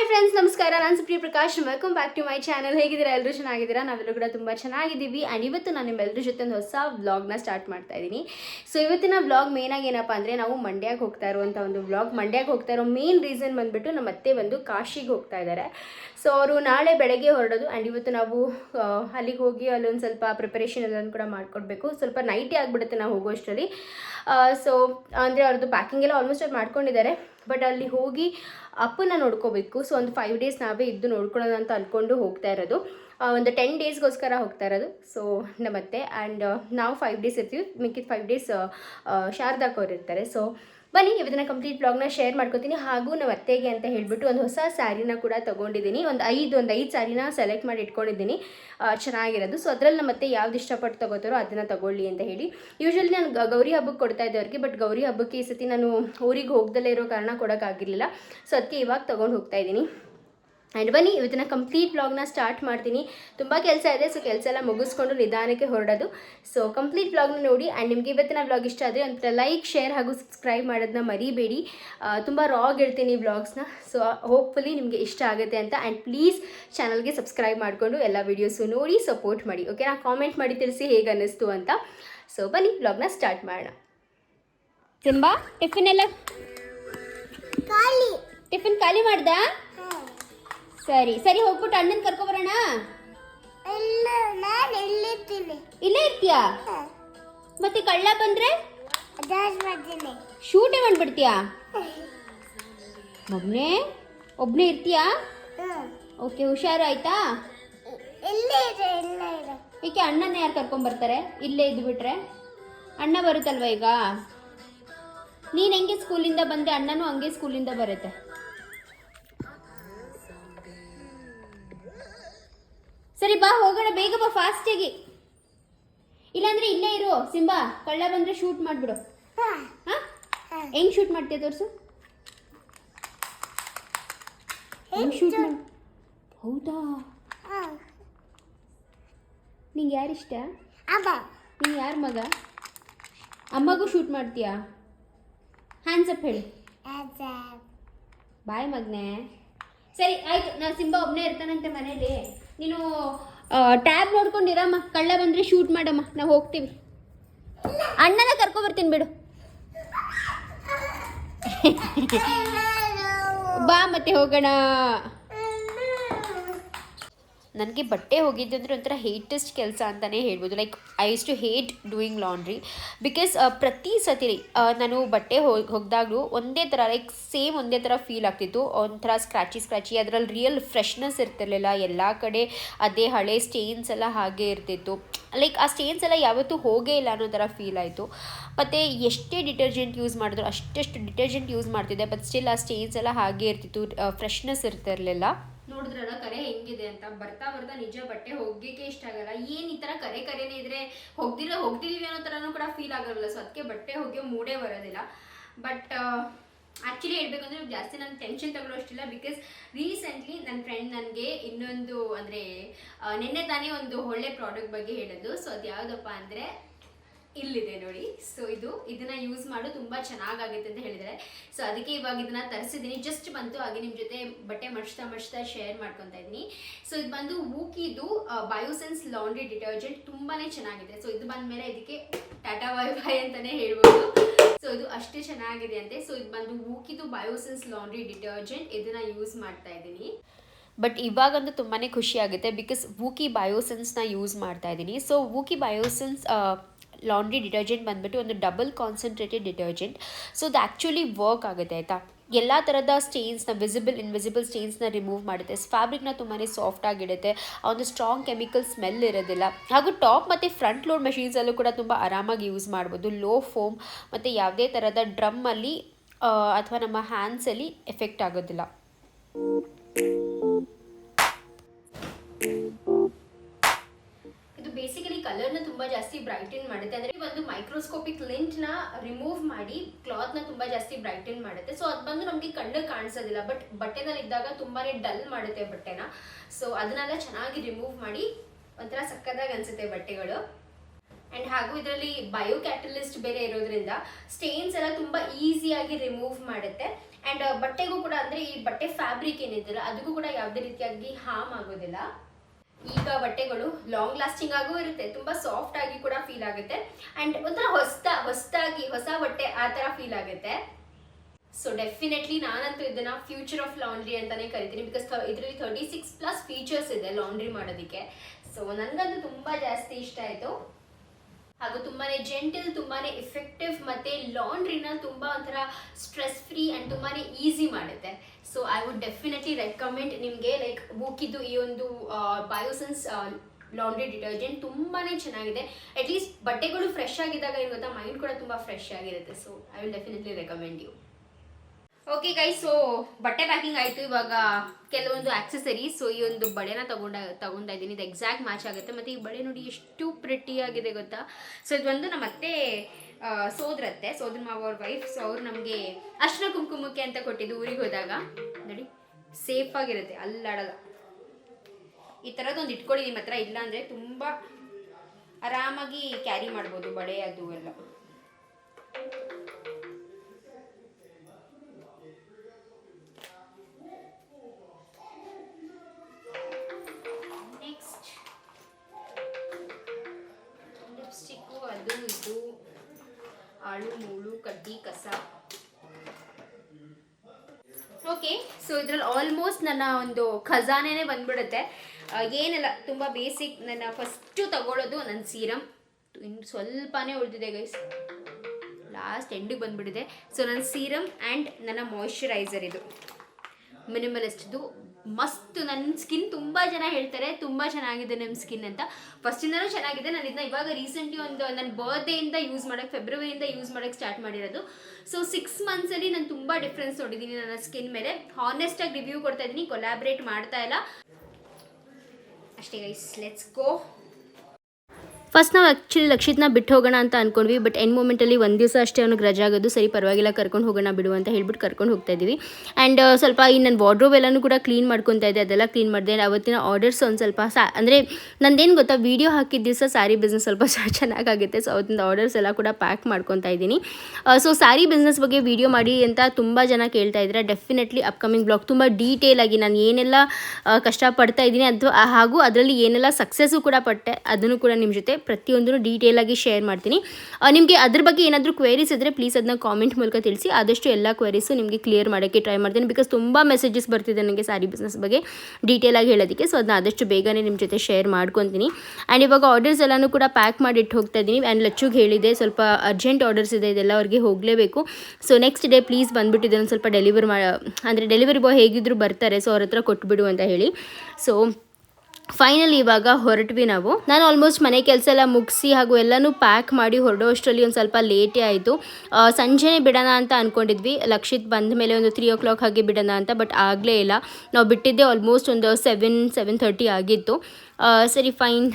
Hi friends ನಮಸ್ಕಾರ. ನಾನು Supriya Prakash. Welcome back to my channel ಹೇಗಿದ್ದೀರಾ? ಎಲ್ಲರೂ ಚೆನ್ನಾಗಿದ್ದೀರಾ? ನಾವೆಲ್ಲರೂ ಕೂಡ ತುಂಬ ಚೆನ್ನಾಗಿದ್ದೀವಿ. ಆ್ಯಂಡ್ ಇವತ್ತು ನಾನು ನಿಮ್ಮೆಲ್ಲರ ಜೊತೆ ಒಂದು ಹೊಸ ವ್ಲಾಗ್ನ ಸ್ಟಾರ್ಟ್ ಮಾಡ್ತಾ ಇದ್ದೀನಿ. ಸೊ ಇವತ್ತಿನ ವ್ಲಾಗ್ ಆಗಿ ಏನಪ್ಪ ಅಂದರೆ ನಾವು ಮಂಡ್ಯಕ್ಕೆ ಹೋಗ್ತಾ ಇರುವಂಥ ಒಂದು ವ್ಲಾಗ್ ಮಂಡ್ಯಕ್ಕೆ ಹೋಗ್ತಾ ಇರೋ ಮೇನ್ ರೀಸನ್ ಬಂದುಬಿಟ್ಟು ನಮ್ಮ ಅತ್ತೆ ಬಂದು ಕಾಶಿಗೆ ಹೋಗ್ತಾ ಇದ್ದಾರೆ. ಸೊ ಅವರು ನಾಳೆ ಬೆಳಗ್ಗೆ ಹೊರಡೋದು. ಆ್ಯಂಡ್ ಇವತ್ತು ನಾವು ಅಲ್ಲಿಗೆ ಹೋಗಿ ಅಲ್ಲೊಂದು ಸ್ವಲ್ಪ ಪ್ರಿಪರೇಷನ್ ಎಲ್ಲನೂ ಕೂಡ ಮಾಡ್ಕೊಡ್ಬೇಕು. ಸ್ವಲ್ಪ ನೈಟೇ ಆಗಿಬಿಡುತ್ತೆ ನಾವು ಹೋಗೋಷ್ಟರಲ್ಲಿ. ಸೊ ಅಂದರೆ ಅವ್ರದ್ದು ಪ್ಯಾಕಿಂಗ್ ಎಲ್ಲ ಆಲ್ಮೋಸ್ಟ್ ಅವ್ರು ಮಾಡ್ಕೊಂಡಿದ್ದಾರೆ. ಬಟ್ ಅಲ್ಲಿ ಹೋಗಿ ಅಪ್ಪನ ನೋಡ್ಕೋಬೇಕು. ಸೊ ಒಂದು ಫೈವ್ ಡೇಸ್ ನಾವೇ ಇದ್ದು ನೋಡ್ಕೊಳ್ಳೋಣ ಅಂತ ಅಂದ್ಕೊಂಡು ಹೋಗ್ತಾ ಇರೋದು. ಒಂದು ಟೆನ್ ಡೇಸ್ಗೋಸ್ಕರ ಹೋಗ್ತಾ ಇರೋದು. ಸೊ ನಮ್ಮತ್ತೆ ಆ್ಯಂಡ್ ನಾವು ಫೈವ್ ಡೇಸ್ ಇರ್ತೀವಿ. ಮಿಕ್ಕಿದ ಫೈವ್ ಡೇಸ್ ಶಾರದಾಕ್ ಅವ್ರು ಇರ್ತಾರೆ. ಸೊ ಬನ್ನಿ, ಇವತ್ತಿನ ಕಂಪ್ಲೀಟ್ ಬ್ಲಾಗ್ನ ಶೇರ್ ಮಾಡ್ಕೊತೀನಿ. ಹಾಗೂ ನಮ್ಮ ಅತ್ತೆಗೆ ಅಂತ ಹೇಳಿಬಿಟ್ಟು ಒಂದು ಹೊಸ ಸ್ಯಾರಿನ ಕೂಡ ತೊಗೊಂಡಿದ್ದೀನಿ. ಒಂದು ಐದು ಒಂದು ಐದು ಸ್ಯಾರಿನ ಸೆಲೆಕ್ಟ್ ಮಾಡಿ ಇಟ್ಕೊಂಡಿದ್ದೀನಿ. ಚೆನ್ನಾಗಿರೋದು. ಸೊ ಅದರಲ್ಲಿ ನಮ್ಮ ಅತ್ತೆ ಯಾವ್ದು ಇಷ್ಟಪಟ್ಟು ತಗೋತಾರೋ ಅದನ್ನು ತಗೊಳ್ಳಿ ಅಂತ ಹೇಳಿ. ಯೂಶ್ವಲಿ ನಾನು ಗೌರಿ ಹಬ್ಬಕ್ಕೆ ಕೊಡ್ತಾ ಇದ್ದೆ ಅವ್ರಿಗೆ ಬಟ್ ಗೌರಿ ಹಬ್ಬಕ್ಕೆ ಈ ಸತಿ ನಾನು ಊರಿಗೆ ಹೋಗ್ದಲ್ಲೇ ಇರೋ ಕಾರಣ ಕೊಡೋಕ್ಕಾಗಿರಲಿಲ್ಲ. ಸೊ ಅದಕ್ಕೆ ಇವಾಗ ತೊಗೊಂಡು ಹೋಗ್ತಾ ಇದ್ದೀನಿ. ಆ್ಯಂಡ್ ಬನ್ನಿ ಇವತ್ತಿನ ಕಂಪ್ಲೀಟ್ ಬ್ಲಾಗ್ನ ಸ್ಟಾರ್ಟ್ ಮಾಡ್ತೀನಿ. ತುಂಬ ಕೆಲಸ ಇದೆ ಸೊ ಕೆಲಸ ಎಲ್ಲ ಮುಗಿಸ್ಕೊಂಡು ನಿಧಾನಕ್ಕೆ ಹೊರಡೋದು. ಸೊ ಕಂಪ್ಲೀಟ್ ಬ್ಲಾಗ್ನ ನೋಡಿ ಆ್ಯಂಡ್ ನಿಮಗೆ ಇವತ್ತಿನ ಬ್ಲಾಗ್ ಇಷ್ಟ ಆದರೆ ಒಂಥರ ಲೈಕ್ ಶೇರ್ ಹಾಗೂ ಸಬ್ಸ್ಕ್ರೈಬ್ ಮಾಡೋದನ್ನ ಮರಿಬೇಡಿ. ತುಂಬ ರಾಗ್ ಇಡ್ತೀನಿ ಬ್ಲಾಗ್ಸ್ನ ಸೊ ಹೋಪ್ಫುಲಿ ನಿಮಗೆ ಇಷ್ಟ ಆಗುತ್ತೆ ಅಂತ ಆ್ಯಂಡ್ ಪ್ಲೀಸ್ ಚಾನಲ್ಗೆ ಸಬ್ಸ್ಕ್ರೈಬ್ ಮಾಡಿಕೊಂಡು ಎಲ್ಲ ವೀಡಿಯೋಸು ನೋಡಿ ಸಪೋರ್ಟ್ ಮಾಡಿ. ಓಕೆ ನಾ ಕಾಮೆಂಟ್ ಮಾಡಿ ತಿಳಿಸಿ ಹೇಗೆ ಅನ್ನಿಸ್ತು ಅಂತ. ಸೊ ಬನ್ನಿ ಬ್ಲಾಗ್ನ ಸ್ಟಾರ್ಟ್ ಮಾಡೋಣ. ತುಂಬ ಟಿಫಿನ್ ಎಲ್ಲ. ಖಾಲಿ. ಟಿಫಿನ್ ಖಾಲಿ ಮಾಡ್ದಾ? ಸರಿ ಸರಿ ಹೋಗ್ಬಿಟ್ಟು ಅಣ್ಣನ ಕರ್ಕೊಬರೋಣ? ಇಲ್ಲ ನಾನು ಇಲ್ಲೇ ಇರ್ತೀಯಾ? ಮತ್ತೆ ಕಳ್ಳ ಬಂದ್ರೆ? ಶೂಟೆ ಮಾಡ್ಬಿಡ್ತೀಯಾ? ಒಬ್ನೇ ಒಬ್ನೇ ಇರ್ತೀಯಾ? ಓಕೆ ಹುಷಾರು ಆಯ್ತಾ? ಏಕೆ ಅಣ್ಣನ ಯಾರು ಕರ್ಕೊಂಬರ್ತಾರೆ? ಇಲ್ಲೇ ಇದ್ದು ಬಿಟ್ರೆ ಅಣ್ಣ ಬರುತ್ತಲ್ವ ಈಗ? ನೀನು ಹೆಂಗೆ ಸ್ಕೂಲಿಂದ ಬಂದೆ ಅಣ್ಣನೂ ಹಂಗೆ ಸ್ಕೂಲಿಂದ ಬರುತ್ತೆ. ಸರಿ ಬಾ ಹೋಗೋಣ ಬೇಗ ಬಾ ಫಾಸ್ಟಾಗಿ ಇಲ್ಲಾಂದ್ರೆ ಇಲ್ಲೇ ಇರು ಸಿಂಬಾ ಕಳ್ಳ ಬಂದ್ರೆ ಶೂಟ್ ಮಾಡ್ಬಿಡು. ಹಾ. ಹೆಂಗ್ ಶೂಟ್ ಮಾಡ್ತೀಯ ತೋರ್ಸು? ಹೆಂಗ್ ಶೂಟ್ ಹೌದಾ. ನಿಂಗೆ ಯಾರಿಷ್ಟ ಬಾ ನೀನು ಯಾರ ಮಗ? ಅಮ್ಮಗೂ ಶೂಟ್ ಮಾಡ್ತೀಯಾ? ಹ್ಯಾಂಡ್ಸ್ ಅಪ್ ಹೇಳಿ. ಬಾಯ್ ಮಗ್ನೆ. ಸರಿ ಆಯ್ತು ನಾ ಸಿಂಬಾ ಒಬ್ಬನೇ ಇರ್ತಾನಂತೆ ಮನೇಲಿ. ನೀನು ಟ್ಯಾಬ್ ನೋಡ್ಕೊಂಡಿರಮ್ಮ. ಕಳ್ಳ ಬಂದರೆ ಶೂಟ್ ಮಾಡಮ್ಮ. ನಾವು ಹೋಗ್ತೀವಿ. ಅಣ್ಣನ ಕರ್ಕೊಬರ್ತೀನಿ ಬಿಡು. ಬಾ ಮತ್ತೆ ಹೋಗೋಣ. ನನಗೆ ಬಟ್ಟೆ ಹೋಗಿದ್ದು ಅಂದರೆ ಒಂಥರ ಹೇಟೆಸ್ಟ್ ಕೆಲಸ ಅಂತಲೇ ಹೇಳ್ಬೋದು. Like I use to hate doing laundry because ಪ್ರತಿ ಸತಿ ನಾನು ಬಟ್ಟೆ ಹೋಗಿ ಹೋಗಿದಾಗಲೂ ಒಂದೇ ಥರ ಲೈಕ್ ಸೇಮ್ ಒಂದೇ ಥರ ಫೀಲ್ ಆಗ್ತಿತ್ತು. ಒಂಥರ ಸ್ಕ್ರ್ಯಾಚಿ ಸ್ಕ್ರ್ಯಾಚಿ ಅದರಲ್ಲಿ ರಿಯಲ್ ಫ್ರೆಶ್ನೆಸ್ ಇರ್ತಿರ್ಲಿಲ್ಲ. ಎಲ್ಲ ಕಡೆ ಅದೇ ಹಳೆ ಸ್ಟೇನ್ಸ್ ಎಲ್ಲ ಹಾಗೆ ಇರ್ತಿತ್ತು. ಲೈಕ್ ಆ ಸ್ಟೇನ್ಸ್ ಎಲ್ಲ ಯಾವತ್ತೂ ಹೋಗೇ ಇಲ್ಲ ಅನ್ನೋ ಥರ ಫೀಲ್ ಆಯಿತು. ಮತ್ತು ಎಷ್ಟೇ ಡಿಟರ್ಜೆಂಟ್ ಯೂಸ್ ಮಾಡಿದ್ರು, ಅಷ್ಟೆಷ್ಟು ಡಿಟರ್ಜೆಂಟ್ ಯೂಸ್ ಮಾಡ್ತಿದ್ದೆ ಬಟ್ ಸ್ಟಿಲ್ ಆ ಸ್ಟೇನ್ಸ್ ಎಲ್ಲ ಹಾಗೆ ಇರ್ತಿತ್ತು. ಫ್ರೆಶ್ನೆಸ್ ಇರ್ತಿರ್ಲಿಲ್ಲ. ನೋಡಿದ್ರಲ್ಲ ಕರೆ ಹೆಂಗಿದೆ ಅಂತ. ಬರ್ತಾ ಬರ್ತಾ ನಿಜ ಬಟ್ಟೆ ಹೋಗಕ್ಕೆ ಇಷ್ಟ ಆಗಲ್ಲ. ಏನು ಈ ಥರ ಕರೆ ಕರೆನೇ ಇದ್ರೆ ಹೋಗ್ದಿಲ್ಲ ಹೋಗ್ತಿದೀವಿ ಅನ್ನೋ ತರನು ಕೂಡ ಫೀಲ್ ಆಗಲ್ಲ ಸೊ ಅದಕ್ಕೆ ಬಟ್ಟೆ ಹೋಗಿ ಮೂಡೇ ಬರೋದಿಲ್ಲ. ಬಟ್ ಆ್ಯಕ್ಚುಲಿ ಹೇಳ್ಬೇಕಂದ್ರೆ ಜಾಸ್ತಿ ನಾನು ಟೆನ್ಷನ್ ತಗೊಳ್ಳೋ ಅಷ್ಟಿಲ್ಲ ಬಿಕಾಸ್ ರೀಸೆಂಟ್ಲಿ ನನ್ನ ಫ್ರೆಂಡ್ ನನಗೆ ಇನ್ನೊಂದು ಅಂದರೆ ನಿನ್ನೆ ತಾನೇ ಒಂದು ಒಳ್ಳೆ ಪ್ರಾಡಕ್ಟ್ ಬಗ್ಗೆ ಹೇಳೋದು ಸೊ ಅದು ಯಾವುದಪ್ಪ ಅಂದರೆ ಇಲ್ಲಿದೆ ನೋಡಿ. ಸೊ ಇದು ಇದನ್ನ ಯೂಸ್ ಮಾಡು, ತುಂಬಾ ಚೆನ್ನಾಗಾಗುತ್ತೆ ಅಂತ ಹೇಳಿದ್ರೆ ಸೊ ಅದಕ್ಕೆ ಇವಾಗ ಇದನ್ನ ತರಿಸಿದ್ದೀನಿ. ಜಸ್ಟ್ ಬಂತು, ಹಾಗೆ ನಿಮ್ಮ ಜೊತೆ ಬಟ್ಟೆ ಮಡ್ಚ್ತಾ ಮಡ್ಚ್ತಾ ಶೇರ್ ಮಾಡ್ಕೊತಾ ಇದೀನಿ ಸೊ ಇದು ಬಂದು ಊಕಿದು ಬಯೋಸೆನ್ಸ್ ಲಾಂಡ್ರಿ ಡಿಟರ್ಜೆಂಟ್ ತುಂಬಾನೇ ಚೆನ್ನಾಗಿದೆ. ಸೊ ಇದು ಬಂದ ಮೇಲೆ ಇದಕ್ಕೆ ಟಾಟಾ ವೈ ಬೈ ಅಂತಾನೆ ಹೇಳ್ಬೋದು. ಸೊ ಇದು ಅಷ್ಟೇ ಚೆನ್ನಾಗಿದೆ ಅಂತೆ. ಸೊ ಇದು ಬಂದು ಊಕಿದು ಬಯೋಸೆನ್ಸ್ ಲಾಂಡ್ರಿ ಡಿಟರ್ಜೆಂಟ್ ಇದನ್ನ ಯೂಸ್ ಮಾಡ್ತಾ ಇದ್ದೀನಿ. ಬಟ್ ಇವಾಗಂತೂ ತುಂಬಾ ಖುಷಿ ಆಗುತ್ತೆ ಬಿಕಾಸ್ ವೂಕಿ ಬಯೋಸೆನ್ಸ್ನ ಯೂಸ್ ಮಾಡ್ತಾ ಇದ್ದೀನಿ. ಸೊ ವೂಕಿ ಬಯೋಸೆನ್ಸ್ ಲಾಂಡ್ರಿ ಡಿಟರ್ಜೆಂಟ್ ಬಂದ್ಬಿಟ್ಟು ಒಂದು ಡಬಲ್ ಕಾನ್ಸಂಟ್ರೇಟೆಡ್ ಡಿಟರ್ಜೆಂಟ್ ಸೊ ಅದು ಆ್ಯಕ್ಚುಲಿ ವರ್ಕ್ ಆಗುತ್ತೆ, ಆಯಿತಾ? ಎಲ್ಲ ಥರದ ಸ್ಟೇನ್ಸ್ನ ವಿಸಿಬಲ್ ಇನ್ವಿಸಿಬಲ್ ಸ್ಟೇನ್ಸ್ನ ರಿಮೂವ್ ಮಾಡುತ್ತೆ. ಫ್ಯಾಬ್ರಿಕ್ನ ತುಂಬಾ ಸಾಫ್ಟ್ ಆಗಿಡುತ್ತೆ ಆ ಒಂದು ಸ್ಟ್ರಾಂಗ್ ಕೆಮಿಕಲ್ ಸ್ಮೆಲ್ ಇರೋದಿಲ್ಲ. ಹಾಗೂ ಟಾಪ್ ಮತ್ತು ಫ್ರಂಟ್ ಲೋಡ್ ಮೆಷಿನ್ಸಲ್ಲೂ ಕೂಡ ತುಂಬ ಆರಾಮಾಗಿ ಯೂಸ್ ಮಾಡ್ಬೋದು. ಲೋ ಫೋಮ್ ಮತ್ತು ಯಾವುದೇ ಥರದ ಡ್ರಮ್ಮಲ್ಲಿ ಅಥವಾ ನಮ್ಮ ಹ್ಯಾಂಡ್ಸಲ್ಲಿ ಎಫೆಕ್ಟ್ ಆಗೋದಿಲ್ಲ. ಇದು ನ ತುಂಬಾ ಜಾಸ್ತಿ ಬ್ರೈಟನ್ ಮಾಡುತ್ತೆ. ಅಂದ್ರೆ ಒಂದು ಮೈಕ್ರೋಸ್ಕೋಪಿಕ್ ಲಿಂಟ್ನ ರಿಮೂವ್ ಮಾಡಿ ಕ್ಲಾತ್ನ ತುಂಬಾ ಜಾಸ್ತಿ ಬ್ರೈಟನ್ ಮಾಡುತ್ತೆ. ಸೊ ಅದು ಬಂದು ನಮಗೆ ಕಣ್ಣಿಗೆ ಕಾಣಿಸೋದಿಲ್ಲ. ಬಟ್ ಬಟ್ಟೆನಲ್ಲಿ ಇದ್ದಾಗ ತುಂಬಾನೇ ಡಲ್ ಮಾಡುತ್ತೆ ಬಟ್ಟೆನ. ಸೊ ಅದನ್ನೆಲ್ಲ ಚೆನ್ನಾಗಿ ರಿಮೂವ್ ಮಾಡಿ ಒಂಥರ ಸಕ್ಕದಾಗಿ ಅನ್ಸುತ್ತೆ ಬಟ್ಟೆಗಳು. ಅಂಡ್ ಹಾಗೂ ಇದರಲ್ಲಿ ಬಯೋ ಕ್ಯಾಟಲಿಸ್ಟ್ ಬೇರೆ ಇರೋದ್ರಿಂದ ಸ್ಟೇನ್ಸ್ ಎಲ್ಲ ತುಂಬಾ ಈಸಿಯಾಗಿ ರಿಮೂವ್ ಮಾಡುತ್ತೆ. ಅಂಡ್ ಬಟ್ಟೆಗೂ ಕೂಡ ಅಂದರೆ ಈ ಬಟ್ಟೆ ಫ್ಯಾಬ್ರಿಕ್ ಏನಿದೆಯಲ್ಲ ಅದಕ್ಕೂ ಕೂಡ ಯಾವುದೇ ರೀತಿಯಾಗಿ ಹಾರ್ಮ್ ಆಗೋದಿಲ್ಲ. ಈಗ ಬಟ್ಟೆಗಳು ಲಾಂಗ್ ಲಾಸ್ಟಿಂಗ್ ಆಗೂ ಇರುತ್ತೆ, ತುಂಬ ಸಾಫ್ಟ್ ಆಗಿ ಕೂಡ ಫೀಲ್ ಆಗುತ್ತೆ. ಅಂಡ್ ಒಂಥರ ಹೊಸ್ತ, ಹೊಸ್ತಾಗಿ ಹೊಸ ಬಟ್ಟೆ ಆ ಥರ ಫೀಲ್ ಆಗುತ್ತೆ. ಸೊ ಡೆಫಿನೆಟ್ಲಿ ನಾನಂತೂ ಇದನ್ನ ಫ್ಯೂಚರ್ ಆಫ್ ಲಾಂಡ್ರಿ ಅಂತಾನೆ ಕರಿತೀನಿ ಬಿಕಾಸ್ ಇದರಲ್ಲಿ ತರ್ಟಿ ಸಿಕ್ಸ್ ಪ್ಲಸ್ ಫೀಚರ್ಸ್ ಇದೆ ಲಾಂಡ್ರಿ ಮಾಡೋದಕ್ಕೆ. ಸೊ ನನಗಂತೂ ತುಂಬ ಜಾಸ್ತಿ ಇಷ್ಟ ಆಯಿತು. ಹಾಗೂ ತುಂಬಾನೇ ಜೆಂಟಲ್ ತುಂಬಾನೇ ಎಫೆಕ್ಟಿವ್ ಮತ್ತೆ ಲಾಂಡ್ರಿನ ತುಂಬಾ ಒಂಥರ ಸ್ಟ್ರೆಸ್ ಫ್ರೀ ಅಂಡ್ ತುಂಬಾನೇ ಈಸಿ ಮಾಡುತ್ತೆ. So I would definitely recommend ನಿಮಗೆ ಲೈಕ್ ಬುಕ್ಕಿದ್ದು ಈ ಒಂದು ಬಯೋಸನ್ಸ್ ಲಾಂಡ್ರಿ ಡಿಟರ್ಜೆಂಟ್ ತುಂಬಾನೇ ಚೆನ್ನಾಗಿದೆ. ಅಟ್ಲೀಸ್ಟ್ ಬಟ್ಟೆಗಳು ಫ್ರೆಶ್ ಆಗಿದ್ದಾಗ ಏನು ಗೊತ್ತಾ ಮೈಂಡ್ ಕೂಡ ತುಂಬ ಫ್ರೆಶ್ ಆಗಿರುತ್ತೆ. So I will definitely recommend you okay guy so ಬಟ್ಟೆ ಪ್ಯಾಕಿಂಗ್ ಆಯಿತು ಇವಾಗ. ಕೆಲವೊಂದು ಆಕ್ಸೆಸರೀಸ್ ಸೊ ಈ ಒಂದು ಬಳೆನ ತಗೊಂಡ ತಗೊಂಡ ಇದ್ದೀನಿ. ಇದು ಎಕ್ಸಾಕ್ಟ್ ಮ್ಯಾಚ್ ಆಗುತ್ತೆ. ಮತ್ತು ಈ ಬಳೆ ನೋಡಿ ಎಷ್ಟು ಪ್ರಿಟಿ ಆಗಿದೆ ಗೊತ್ತಾ? ಸೊ ಇದೊಂದು ನಮ್ಮ ಅತ್ತೆ ಸೋದ್ರತ್ತೆ. ಸೋದ್ರ ಮಾವ ಅವ್ರ ವೈಫ್ ಸೊ ಅವ್ರು ನಮಗೆ ಅರ್ಶನ ಕುಂಕುಮಕ್ಕೆ ಅಂತ ಕೊಟ್ಟಿದ್ದು ಊರಿಗೆ ಹೋದಾಗ. ನೋಡಿ ಸೇಫ್ ಆಗಿರುತ್ತೆ, ಅಲ್ಲಾಡಲ್ಲ. ಈ ಥರದ್ದೊಂದು ಇಟ್ಕೊಳ್ಳಿ ನಿಮ್ಮ ಹತ್ರ ಇಲ್ಲ ಅಂದರೆ ತುಂಬ ಆರಾಮಾಗಿ ಕ್ಯಾರಿ ಮಾಡ್ಬೋದು ಬಳೆ, ಅದು ಎಲ್ಲ. ಆಳು, ಮೂಳು, ಕಡ್ಡಿ, ಕಸ. ಓಕೆ ಸೊ ಇದ್ರಲ್ಲಿ ಆಲ್ಮೋಸ್ಟ್ ನನ್ನ ಒಂದು ಖಜಾನೆನೇ ಬಂದ್ಬಿಡುತ್ತೆ. ಏನೆಲ್ಲ, ತುಂಬ ಬೇಸಿಕ್ ನನ್ನ ಫಸ್ಟು ತಗೊಳ್ಳೋದು ನನ್ನ ಸೀರಮ್ ಇನ್ನು ಸ್ವಲ್ಪನೇ ಉಳಿದಿದೆ ಗೈಸ್ ಲಾಸ್ಟ್ ಎಂಡಿಗೆ ಬಂದ್ಬಿಟ್ಟಿದೆ ಸೊ ನನ್ನ ಸೀರಮ್ ಆ್ಯಂಡ್ ನನ್ನ ಮಾಯಿಶ್ಚರೈಸರ್ ಇದು. ಮಿನಿಮಲಿಸ್ಟ್ದು ಮಸ್ತ್ ನನ್ನ ಸ್ಕಿನ್ ತುಂಬ ಜನ ಹೇಳ್ತಾರೆ, ತುಂಬ ಚೆನ್ನಾಗಿದೆ ನಿಮ್ಮ ಸ್ಕಿನ್ ಅಂತ. ಫಸ್ಟಿಂದನೂ ಚೆನ್ನಾಗಿದೆ, ನಾನು ಇದನ್ನ ಇವಾಗ ರೀಸೆಂಟ್ಲಿ ಒಂದು ನನ್ನ ಬರ್ಡೇಯಿಂದ ಯೂಸ್ ಮಾಡೋಕ್ಕೆ ಫೆಬ್ರವರಿಯಿಂದ ಯೂಸ್ ಮಾಡೋಕ್ಕೆ ಸ್ಟಾರ್ಟ್ ಮಾಡಿರೋದು. ಸೊ ಸಿಕ್ಸ್ ಮಂತ್ಸಲ್ಲಿ ನಾನು ತುಂಬ ಡಿಫ್ರೆನ್ಸ್ ನೋಡಿದ್ದೀನಿ ನನ್ನ ಸ್ಕಿನ್ ಮೇಲೆ. ಹಾನೆಸ್ಟಾಗಿ ರಿವ್ಯೂ ಕೊಡ್ತಾ ಇದ್ದೀನಿ ಕೊಲಾಬ್ರೇಟ್ ಮಾಡ್ತಾ ಇಲ್ಲ. ಅಷ್ಟೇ ಗೈಸ್ ಲೆಟ್ಸ್ ಗೋ ಫಸ್ಟ್ ನಾವು ಆ್ಯಕ್ಚುಲಿ ಲಕ್ಷಿತ್ನ ಬಿಟ್ಟು ಹೋಗೋಣ ಅಂತ ಅನ್ಕೊಂಡ್ವಿ ಬಟ್ ಎಂಡ್ ಮೂಮೆಂಟಲ್ಲಿ ಒಂದು ದಿವಸ ಅಷ್ಟೇ ಅವ್ನಿಗೆ ರಜಾ ಆಗೋದು ಸರಿ ಪರವಾಗಿಲ್ಲ ಕರ್ಕೊಂಡು ಹೋಗೋಣ ಬಿಡು ಅಂತ ಹೇಳ್ಬಿಟ್ಟು ಕರ್ಕೊಂಡು ಹೋಗ್ತಾ ಇದ್ದೀವಿ. ಆ್ಯಂಡ್ ಸ್ವಲ್ಪ ಈ ನನ್ನ ವಾರ್ಡ್ರೋಬ್ ಎಲ್ಲನೂ ಕೂಡ ಕ್ಲೀನ್ ಮಾಡ್ಕೊತಾ ಇದ್ದೆ ಅದೆಲ್ಲ ಕ್ಲೀನ್ ಮಾಡಿದೆ. ಅವತ್ತಿನ ಆರ್ಡರ್ಸ್ ಒಂದು ಸ್ವಲ್ಪ ಸಾ ಅಂದರೆ ನಂದೇನು ಗೊತ್ತಾ ವೀಡಿಯೋ ಹಾಕಿದ ದಿವಸ ಸ್ಯಾರಿ ಬಿಸ್ನೆಸ್ ಸ್ವಲ್ಪ ಚೆನ್ನಾಗಾಗುತ್ತೆ. ಸೊ ಅವತ್ತಿನ ಆರ್ಡರ್ಸ್ ಎಲ್ಲ ಕೂಡ ಪ್ಯಾಕ್ ಮಾಡ್ಕೊತಾ ಇದ್ದೀನಿ. ಸೊ ಸ್ಯಾರಿ ಬಿಸ್ನೆಸ್ ಬಗ್ಗೆ ವೀಡಿಯೋ ಮಾಡಿ ಅಂತ ತುಂಬ ಜನ ಕೇಳ್ತಾ ಇದ್ದಾರೆ ಡೆಫಿನೆಟ್ಲಿ ಅಪ್ಕಮಿಂಗ್ ಬ್ಲಾಗ್ ತುಂಬ ಡೀಟೇಲ್ ಆಗಿ ನಾನು ಏನೆಲ್ಲ ಆ, ಕಷ್ಟಪಡ್ತಾ ಇದ್ದೀನಿ ಅಥವಾ ಹಾಗೂ ಅದರಲ್ಲಿ ಏನೆಲ್ಲ ಸಕ್ಸಸ್ಸು ಕೂಡ ಪಟ್ಟೆ ಅದನ್ನು ಕೂಡ ನಿಮ್ಮ ಜೊತೆ ಪ್ರತಿಯೊಂದನ್ನು ಡೀಟೇಲಾಗಿ ಶೇರ್ ಮಾಡ್ತೀನಿ. ನಿಮಗೆ ಅದ್ರ ಬಗ್ಗೆ ಏನಾದರೂ ಕ್ವೇರೀಸ್ ಇದ್ದರೆ ಪ್ಲೀಸ್ ಅದನ್ನ ಕಾಮೆಂಟ್ ಮೂಲಕ ತಿಳಿಸಿ. ಆದಷ್ಟು ಎಲ್ಲ ಕ್ವೇರೀಸು ನಿಮಗೆ ಕ್ಲಿಯರ್ ಮಾಡೋಕ್ಕೆ ಟ್ರೈ ಮಾಡ್ತೀನಿ. ಬಿಕಾಸ್ ತುಂಬ ಮೆಸೇಜಸ್ ಬರ್ತಿದೆ ನನಗೆ ಸ್ಯಾರಿ ಬಿಸ್ನೆಸ್ ಬಗ್ಗೆ ಡೀಟೇಲಾಗಿ ಹೇಳೋದಕ್ಕೆ. ಸೊ ಅದನ್ನ ಆದಷ್ಟು ಬೇಗನೆ ನಿಮ್ಮ ಜೊತೆ ಶೇರ್ ಮಾಡ್ಕೊತೀನಿ. ಆ್ಯಂಡ್ ಇವಾಗ ಆರ್ಡರ್ಸ್ ಎಲ್ಲನೂ ಕೂಡ ಪ್ಯಾಕ್ ಮಾಡಿ ಇಟ್ಟು ಹೋಗ್ತಾ ಇದ್ದೀನಿ. ಆ್ಯಂಡ್ ಲಚ್ಚುಗೆ ಹೇಳಿದೆ ಸ್ವಲ್ಪ ಅರ್ಜೆಂಟ್ ಆರ್ಡರ್ಸ್ ಇದೆ, ಇದೆಲ್ಲ ಅವ್ರಿಗೆ ಹೋಗಲೇಬೇಕು. ಸೊ ನೆಕ್ಸ್ಟ್ ಡೇ ಪ್ಲೀಸ್ ಬಂದುಬಿಟ್ಟು ಇದನ್ನು ಸ್ವಲ್ಪ ಡೆಲಿವರ್ ಮಾ, ಅಂದರೆ ಡೆಲಿವರಿ ಬಾಯ್ ಹೇಗಿದ್ರು ಬರ್ತಾರೆ ಸೊ ಅವ್ರ ಹತ್ರ ಕೊಟ್ಬಿಡು ಅಂತ ಹೇಳಿ. ಸೊ ಫೈನಲ್ ಇವಾಗ ಹೊರಟ್ವಿ ನಾವು. ನಾನು ಆಲ್ಮೋಸ್ಟ್ ಮನೆ ಕೆಲಸ ಎಲ್ಲ ಮುಗಿಸಿ ಹಾಗೂ ಎಲ್ಲನೂ ಪ್ಯಾಕ್ ಮಾಡಿ ಹೊರಡೋ ಅಷ್ಟರಲ್ಲಿ ಒಂದು ಸ್ವಲ್ಪ ಲೇಟೇ ಆಯಿತು. ಸಂಜೆನೇ ಬಿಡೋಣ ಅಂತ ಅಂದ್ಕೊಂಡಿದ್ವಿ ಲಕ್ಷಿತ್ ಬಂದ ಮೇಲೆ ಒಂದು ತ್ರೀ ಓ ಕ್ಲಾಕ್ ಹಾಗೆ ಬಿಡೋಣ ಅಂತ ಬಟ್ ಆಗಲೇ ಇಲ್ಲ. ನಾವು ಬಿಟ್ಟಿದ್ದೆ ಆಲ್ಮೋಸ್ಟ್ ಒಂದು ಸೆವೆನ್ ಸೆವೆನ್ ಥರ್ಟಿ ಆಗಿತ್ತು. ಸರಿ ಫೈನ್